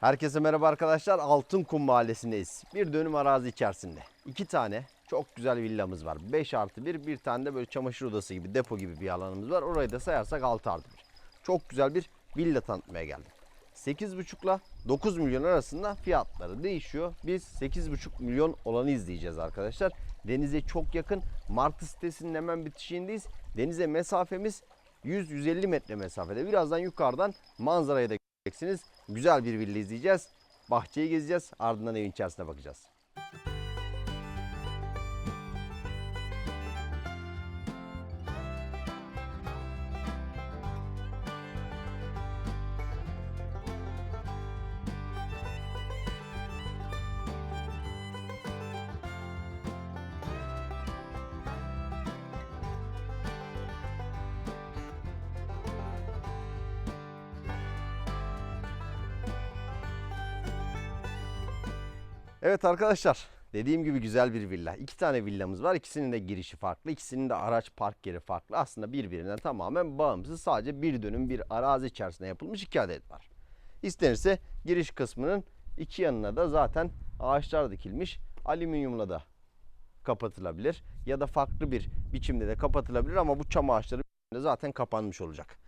Herkese merhaba arkadaşlar. Altınkum Mahallesi'ndeyiz. Bir dönüm arazi içerisinde. iki tane çok güzel villamız var. 5 artı 1, bir tane de böyle çamaşır odası gibi, depo gibi bir alanımız var. Orayı da sayarsak 6 artı 1. Çok güzel bir villa tanıtmaya geldim. 8,5 ile 9 milyon arasında fiyatları değişiyor. Biz 8,5 milyon olanı izleyeceğiz arkadaşlar. Denize çok yakın. Martı sitesinin hemen bitişiğindeyiz. Denize mesafemiz 100-150 metre mesafede. Birazdan yukarıdan manzarayı da göreceksiniz. Güzel bir villa izleyeceğiz. Bahçeyi gezeceğiz. Ardından evin içerisine bakacağız. Evet arkadaşlar dediğim gibi güzel bir villa. İki tane villamız var. İkisinin de girişi farklı. İkisinin de araç park yeri farklı. Aslında birbirinden tamamen bağımsız. Sadece bir dönüm bir arazi içerisinde yapılmış iki adet var. İstenirse giriş kısmının iki yanına da zaten ağaçlar dikilmiş. Alüminyumla da kapatılabilir. Ya da farklı bir biçimde de kapatılabilir ama bu çam ağaçları zaten kapanmış olacak.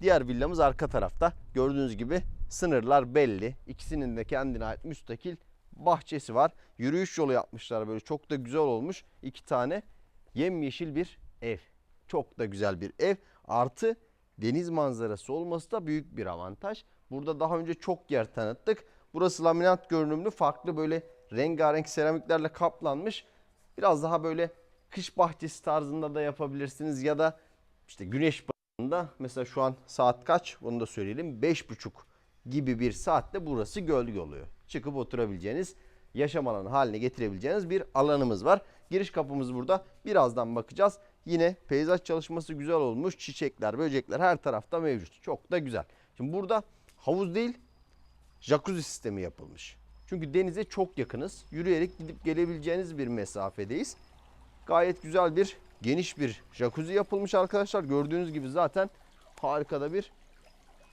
Diğer villamız arka tarafta. Gördüğünüz gibi sınırlar belli. İkisinin de kendine ait müstakil bahçesi var. Yürüyüş yolu yapmışlar böyle çok da güzel olmuş. İki tane yemyeşil bir ev. Çok da güzel bir ev. Artı deniz manzarası olması da büyük bir avantaj. Burada daha önce çok yer tanıttık. Burası laminat görünümlü farklı böyle rengarenk seramiklerle kaplanmış. Biraz daha böyle kış bahçesi tarzında da yapabilirsiniz ya da işte güneş batımında mesela şu an saat kaç onu da söyleyelim 5.30 gibi bir saatte burası gölge oluyor. Çıkıp oturabileceğiniz yaşam alanı haline getirebileceğiniz bir alanımız var. Giriş kapımız burada. Birazdan bakacağız. Yine peyzaj çalışması güzel olmuş. Çiçekler, böcekler her tarafta mevcut. Çok da güzel. Şimdi burada havuz değil, jacuzzi sistemi yapılmış. Çünkü denize çok yakınız. Yürüyerek gidip gelebileceğiniz bir mesafedeyiz. Gayet güzel bir geniş bir jacuzzi yapılmış arkadaşlar. Gördüğünüz gibi zaten harika da bir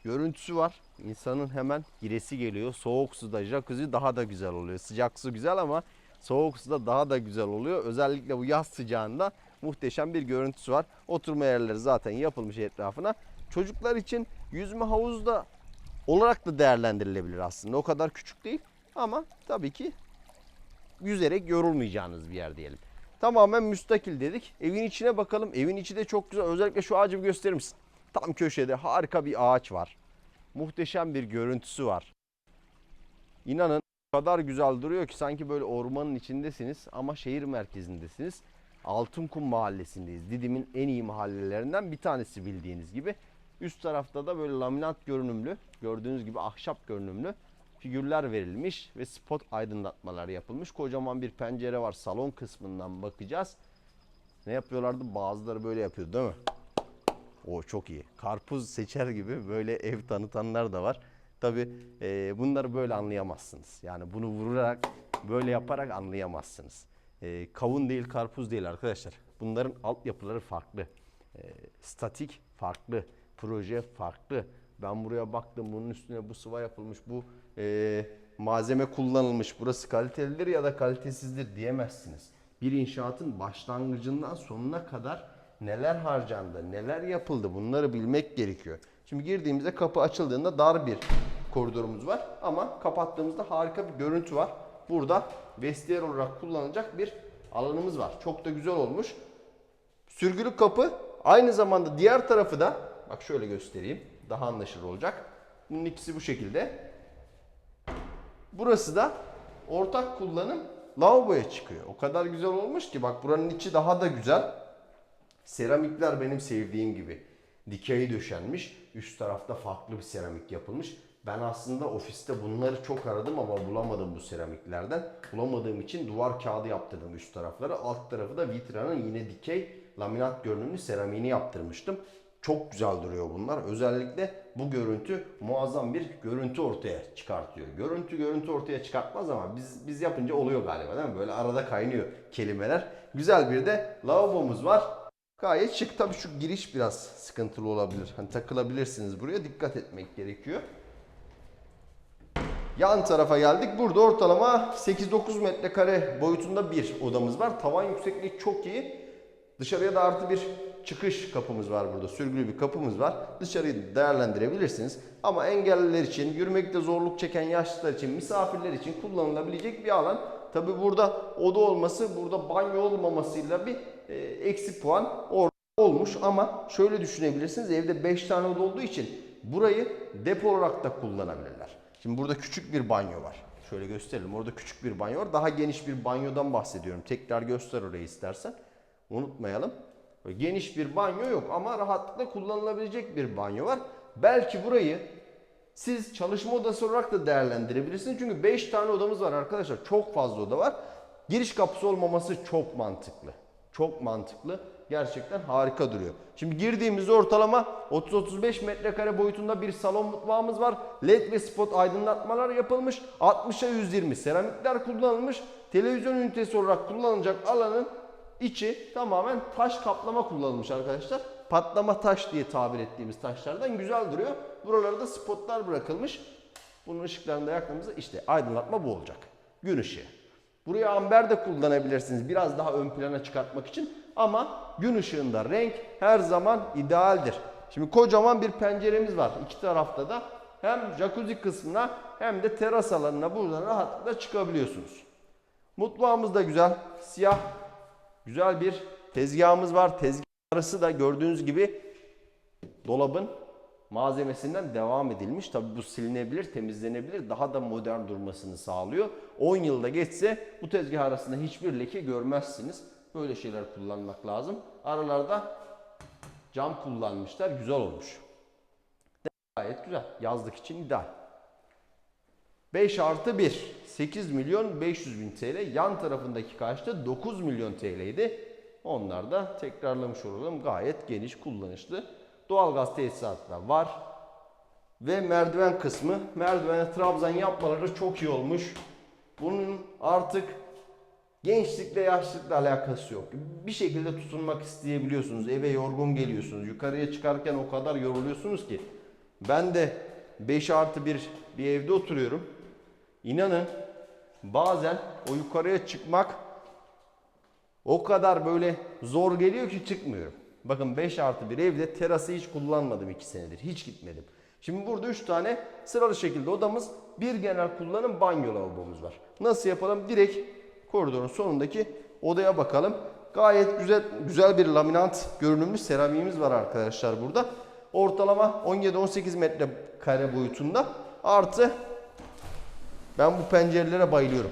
görüntüsü var. İnsanın hemen giresi geliyor. Soğuk suda jacuzzi daha da güzel oluyor. Sıcak su güzel ama soğuk suda daha da güzel oluyor. Özellikle bu yaz sıcağında muhteşem bir görüntüsü var. Oturma yerleri zaten yapılmış etrafına. Çocuklar için yüzme havuzu da olarak da değerlendirilebilir aslında. O kadar küçük değil ama tabii ki yüzerek yorulmayacağınız bir yer diyelim. Tamamen müstakil dedik. Evin içine bakalım. Evin içi de çok güzel. Özellikle şu ağacı bir gösterir misin? Tam köşede harika bir ağaç var. Muhteşem bir görüntüsü var. İnanın o kadar güzel duruyor ki sanki böyle ormanın içindesiniz ama şehir merkezindesiniz. Altınkum mahallesindeyiz. Didim'in en iyi mahallelerinden bir tanesi bildiğiniz gibi. Üst tarafta da böyle laminat görünümlü, gördüğünüz gibi ahşap görünümlü figürler verilmiş ve spot aydınlatmalar yapılmış. Kocaman bir pencere var. Salon kısmından bakacağız. Ne yapıyorlardı? Bazıları böyle yapıyor değil mi? O çok iyi. Karpuz seçer gibi böyle ev tanıtanlar da var. Tabi bunları böyle anlayamazsınız. Yani bunu vurarak böyle yaparak anlayamazsınız. E, kavun değil karpuz değil arkadaşlar. Bunların altyapıları farklı. E, statik farklı. Proje farklı. Ben buraya baktım bunun üstüne bu sıva yapılmış. Bu e, malzeme kullanılmış. Burası kalitelidir ya da kalitesizdir diyemezsiniz. Bir inşaatın başlangıcından sonuna kadar neler harcandı, neler yapıldı bunları bilmek gerekiyor. Şimdi girdiğimizde kapı açıldığında dar bir koridorumuz var ama kapattığımızda harika bir görüntü var. Burada vestiyer olarak kullanılacak bir alanımız var. Çok da güzel olmuş. Sürgülü kapı aynı zamanda diğer tarafı da bak şöyle göstereyim. Daha anlaşılır olacak. Bunun ikisi bu şekilde. Burası da ortak kullanım lavaboya çıkıyor. O kadar güzel olmuş ki bak buranın içi daha da güzel. Seramikler benim sevdiğim gibi. Dikey döşenmiş. Üst tarafta farklı bir seramik yapılmış. Ben aslında ofiste bunları çok aradım ama bulamadım bu seramiklerden. Bulamadığım için duvar kağıdı yaptırdım üst tarafları. Alt tarafı da vitranın yine dikey laminat görünümlü seramiğini yaptırmıştım. Çok güzel duruyor bunlar. Özellikle bu görüntü muazzam bir görüntü ortaya çıkartıyor. Görüntü görüntü ortaya çıkartmaz ama biz biz yapınca oluyor galiba değil mi? Böyle arada kaynıyor kelimeler. Güzel bir de lavabomuz var. Gayet şık. Tabii şu giriş biraz sıkıntılı olabilir. Hani takılabilirsiniz buraya. Dikkat etmek gerekiyor. Yan tarafa geldik. Burada ortalama 8-9 metrekare boyutunda bir odamız var. Tavan yüksekliği çok iyi. Dışarıya da artı bir çıkış kapımız var burada. Sürgülü bir kapımız var. Dışarıyı değerlendirebilirsiniz. Ama engelliler için, yürümekte zorluk çeken yaşlılar için, misafirler için kullanılabilecek bir alan. Tabi burada oda olması, burada banyo olmamasıyla bir e, eksi puan orada olmuş. Ama şöyle düşünebilirsiniz. Evde 5 tane oda olduğu için burayı depo olarak da kullanabilirler. Şimdi burada küçük bir banyo var. Şöyle gösterelim. Orada küçük bir banyo var. Daha geniş bir banyodan bahsediyorum. Tekrar göster orayı istersen. Unutmayalım. Böyle geniş bir banyo yok ama rahatlıkla kullanılabilecek bir banyo var. Belki burayı siz çalışma odası olarak da değerlendirebilirsiniz. Çünkü 5 tane odamız var arkadaşlar. Çok fazla oda var. Giriş kapısı olmaması çok mantıklı. Çok mantıklı. Gerçekten harika duruyor. Şimdi girdiğimiz ortalama 30-35 metrekare boyutunda bir salon mutfağımız var. LED ve spot aydınlatmalar yapılmış. 60'a 120 seramikler kullanılmış. Televizyon ünitesi olarak kullanılacak alanın içi tamamen taş kaplama kullanılmış arkadaşlar. Patlama taş diye tabir ettiğimiz taşlardan güzel duruyor. Buralara da spotlar bırakılmış. Bunun ışıklarını da yaktığımızda işte aydınlatma bu olacak. Gün ışığı. Buraya amber de kullanabilirsiniz biraz daha ön plana çıkartmak için. Ama gün ışığında renk her zaman idealdir. Şimdi kocaman bir penceremiz var iki tarafta da. Hem jacuzzi kısmına hem de teras alanına buradan rahatlıkla çıkabiliyorsunuz. Mutfağımız da güzel. Siyah güzel bir tezgahımız var. Tezgah arası da gördüğünüz gibi dolabın malzemesinden devam edilmiş. Tabi bu silinebilir, temizlenebilir. Daha da modern durmasını sağlıyor. 10 yılda geçse bu tezgah arasında hiçbir leke görmezsiniz. Böyle şeyler kullanmak lazım. Aralarda cam kullanmışlar. Güzel olmuş. Gayet güzel. Yazlık için ideal. 5 artı 1. 8 milyon 500 bin TL. Yan tarafındaki kaçta 9 milyon TL'ydi. Onlar da tekrarlamış olalım. Gayet geniş kullanışlı. Doğalgaz tesisatı da var. Ve merdiven kısmı. Merdivene trabzan yapmaları çok iyi olmuş. Bunun artık gençlikle yaşlılıkla alakası yok. Bir şekilde tutunmak isteyebiliyorsunuz. Eve yorgun geliyorsunuz. Yukarıya çıkarken o kadar yoruluyorsunuz ki. Ben de 5 artı 1 bir evde oturuyorum. İnanın bazen o yukarıya çıkmak o kadar böyle zor geliyor ki çıkmıyorum. Bakın 5 artı bir evde terası hiç kullanmadım 2 senedir. Hiç gitmedim. Şimdi burada 3 tane sıralı şekilde odamız, bir genel kullanım banyo lavabomuz var. Nasıl yapalım? Direkt koridorun sonundaki odaya bakalım. Gayet güzel güzel bir laminant görünümlü seramiğimiz var arkadaşlar burada. Ortalama 17-18 metrekare boyutunda. Artı ben bu pencerelere bayılıyorum.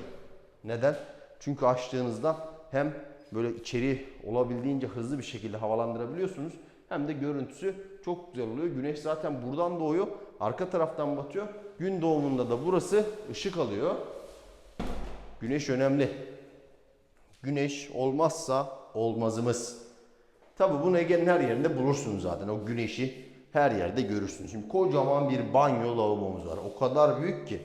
Neden? Çünkü açtığınızda hem böyle içeri olabildiğince hızlı bir şekilde havalandırabiliyorsunuz. Hem de görüntüsü çok güzel oluyor. Güneş zaten buradan doğuyor. Arka taraftan batıyor. Gün doğumunda da burası ışık alıyor. Güneş önemli. Güneş olmazsa olmazımız. Tabi bunu Ege'nin her yerinde bulursunuz zaten. O güneşi her yerde görürsünüz. Şimdi kocaman bir banyo lavabomuz var. O kadar büyük ki.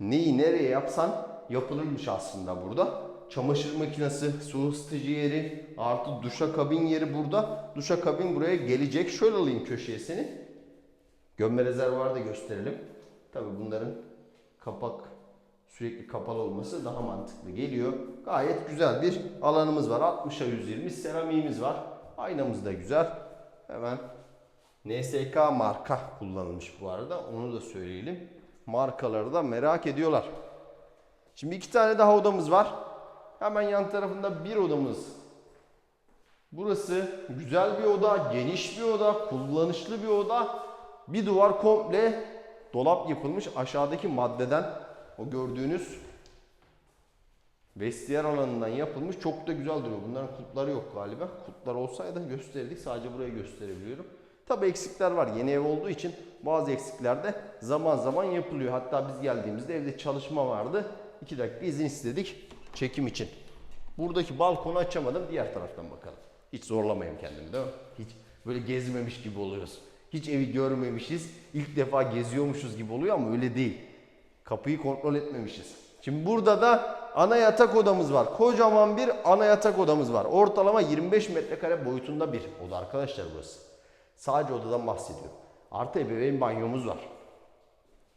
Neyi nereye yapsan yapılırmış aslında burada. Çamaşır makinesi, su ısıtıcı yeri, artı duşa kabin yeri burada. Duşa kabin buraya gelecek. Şöyle alayım köşeye seni. Gömme rezervuarı da gösterelim. Tabi bunların kapak sürekli kapalı olması daha mantıklı geliyor. Gayet güzel bir alanımız var. 60'a 120 seramiğimiz var. Aynamız da güzel. Hemen NSK marka kullanılmış bu arada. Onu da söyleyelim. Markaları da merak ediyorlar. Şimdi iki tane daha odamız var. Hemen yan tarafında bir odamız. Burası güzel bir oda, geniş bir oda, kullanışlı bir oda. Bir duvar komple dolap yapılmış. Aşağıdaki maddeden o gördüğünüz vestiyer alanından yapılmış. Çok da güzel duruyor. Bunların kutları yok galiba. Kutlar olsaydı gösterirdik. Sadece burayı gösterebiliyorum. Tabi eksikler var. Yeni ev olduğu için bazı eksikler de zaman zaman yapılıyor. Hatta biz geldiğimizde evde çalışma vardı. 2 dakika izin istedik çekim için. Buradaki balkonu açamadım. Diğer taraftan bakalım. Hiç zorlamayayım kendimi değil mi? Hiç böyle gezmemiş gibi oluyoruz. Hiç evi görmemişiz. İlk defa geziyormuşuz gibi oluyor ama öyle değil. Kapıyı kontrol etmemişiz. Şimdi burada da ana yatak odamız var. Kocaman bir ana yatak odamız var. Ortalama 25 metrekare boyutunda bir oda arkadaşlar burası. Sadece odadan bahsediyorum. Artı ebeveyn banyomuz var.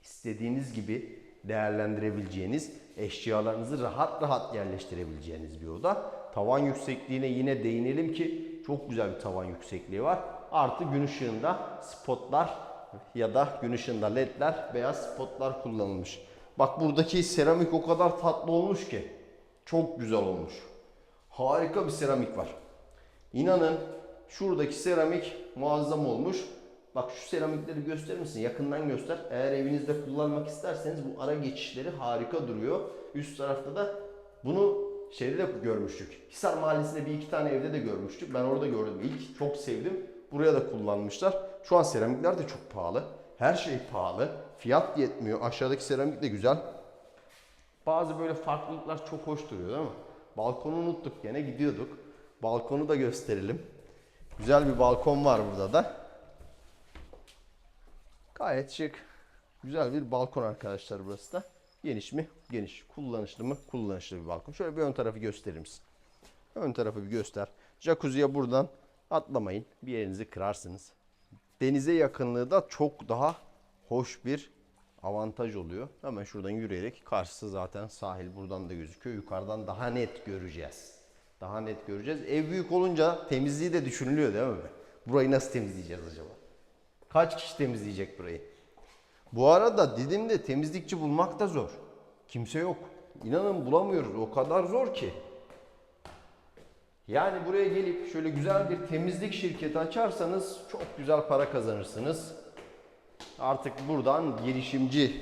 İstediğiniz gibi değerlendirebileceğiniz, eşyalarınızı rahat rahat yerleştirebileceğiniz bir oda. Tavan yüksekliğine yine değinelim ki çok güzel bir tavan yüksekliği var. Artı gün ışığında spotlar ya da gün ışığında ledler, beyaz spotlar kullanılmış. Bak buradaki seramik o kadar tatlı olmuş ki. Çok güzel olmuş. Harika bir seramik var. İnanın şuradaki seramik muazzam olmuş. Bak şu seramikleri gösterir misin? Yakından göster. Eğer evinizde kullanmak isterseniz bu ara geçişleri harika duruyor. Üst tarafta da bunu şeyde de görmüştük. Hisar Mahallesi'nde bir iki tane evde de görmüştük. Ben orada gördüm ilk. Çok sevdim. Buraya da kullanmışlar. Şu an seramikler de çok pahalı. Her şey pahalı. Fiyat yetmiyor. Aşağıdaki seramik de güzel. Bazı böyle farklılıklar çok hoş duruyor değil mi? Balkonu unuttuk gene gidiyorduk. Balkonu da gösterelim. Güzel bir balkon var burada da. Gayet şık. Güzel bir balkon arkadaşlar burası da. Geniş mi? Geniş. Kullanışlı mı? Kullanışlı bir balkon. Şöyle bir ön tarafı gösterir misin? Ön tarafı bir göster. Jacuzziye buradan atlamayın. Bir yerinizi kırarsınız. Denize yakınlığı da çok daha hoş bir avantaj oluyor. Hemen şuradan yürüyerek karşısı zaten sahil buradan da gözüküyor. Yukarıdan daha net göreceğiz. Daha net göreceğiz. Ev büyük olunca temizliği de düşünülüyor değil mi? Burayı nasıl temizleyeceğiz acaba? Kaç kişi temizleyecek burayı? Bu arada Didim'de temizlikçi bulmak da zor. Kimse yok. İnanın bulamıyoruz. O kadar zor ki. Yani buraya gelip şöyle güzel bir temizlik şirketi açarsanız çok güzel para kazanırsınız. Artık buradan girişimci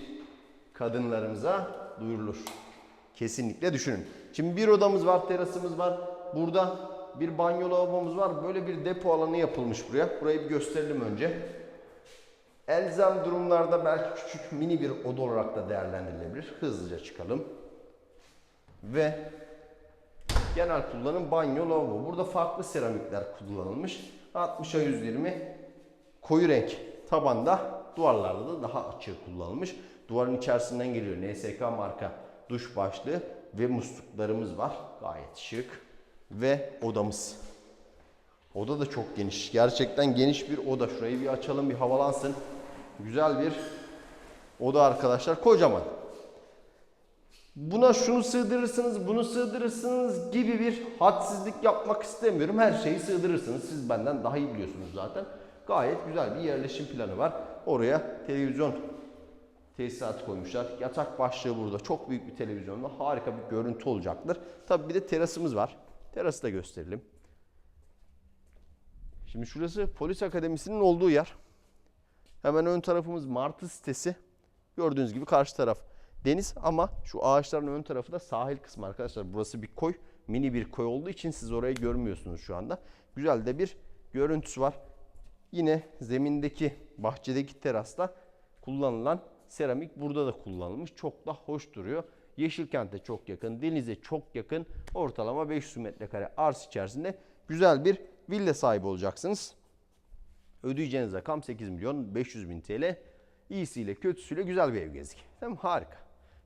kadınlarımıza duyurulur. Kesinlikle düşünün. Şimdi bir odamız var, terasımız var. Burada bir banyo lavabomuz var. Böyle bir depo alanı yapılmış buraya. Burayı bir gösterelim önce. Elzem durumlarda belki küçük mini bir oda olarak da değerlendirilebilir. Hızlıca çıkalım. Ve genel kullanım banyo lavabo. Burada farklı seramikler kullanılmış. 60'a 120 koyu renk tabanda duvarlarda da daha açık kullanılmış. Duvarın içerisinden geliyor NSK marka duş başlığı ve musluklarımız var. Gayet şık. Ve odamız. Oda da çok geniş. Gerçekten geniş bir oda. Şurayı bir açalım bir havalansın. Güzel bir oda arkadaşlar. Kocaman. Buna şunu sığdırırsınız, bunu sığdırırsınız gibi bir hadsizlik yapmak istemiyorum. Her şeyi sığdırırsınız. Siz benden daha iyi biliyorsunuz zaten. Gayet güzel bir yerleşim planı var. Oraya televizyon tesisatı koymuşlar. Yatak başlığı burada. Çok büyük bir televizyonla harika bir görüntü olacaktır. Tabii bir de terasımız var. Terası da gösterelim. Şimdi şurası polis akademisinin olduğu yer. Hemen ön tarafımız Martı sitesi. Gördüğünüz gibi karşı taraf deniz ama şu ağaçların ön tarafı da sahil kısmı arkadaşlar. Burası bir koy. Mini bir koy olduğu için siz orayı görmüyorsunuz şu anda. Güzel de bir görüntüsü var. Yine zemindeki bahçedeki terasta kullanılan seramik burada da kullanılmış. Çok da hoş duruyor. Yeşilkent'e çok yakın, denize çok yakın. Ortalama 500 metrekare arz içerisinde güzel bir villa sahibi olacaksınız. Ödeyeceğiniz rakam 8 milyon 500 bin TL. İyisiyle kötüsüyle güzel bir ev gezdik. Mi? Harika.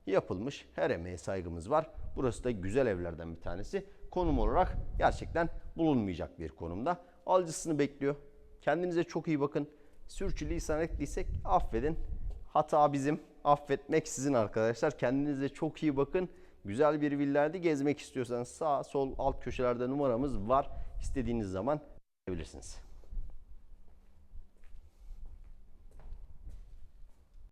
Yapılmış. Her emeğe saygımız var. Burası da güzel evlerden bir tanesi. Konum olarak gerçekten bulunmayacak bir konumda. Alıcısını bekliyor. Kendinize çok iyi bakın. Sürçülisan ettiysek affedin. Hata bizim. Affetmek sizin arkadaşlar. Kendinize çok iyi bakın. Güzel bir villaydı. Gezmek istiyorsanız sağ sol alt köşelerde numaramız var. İstediğiniz zaman gelebilirsiniz.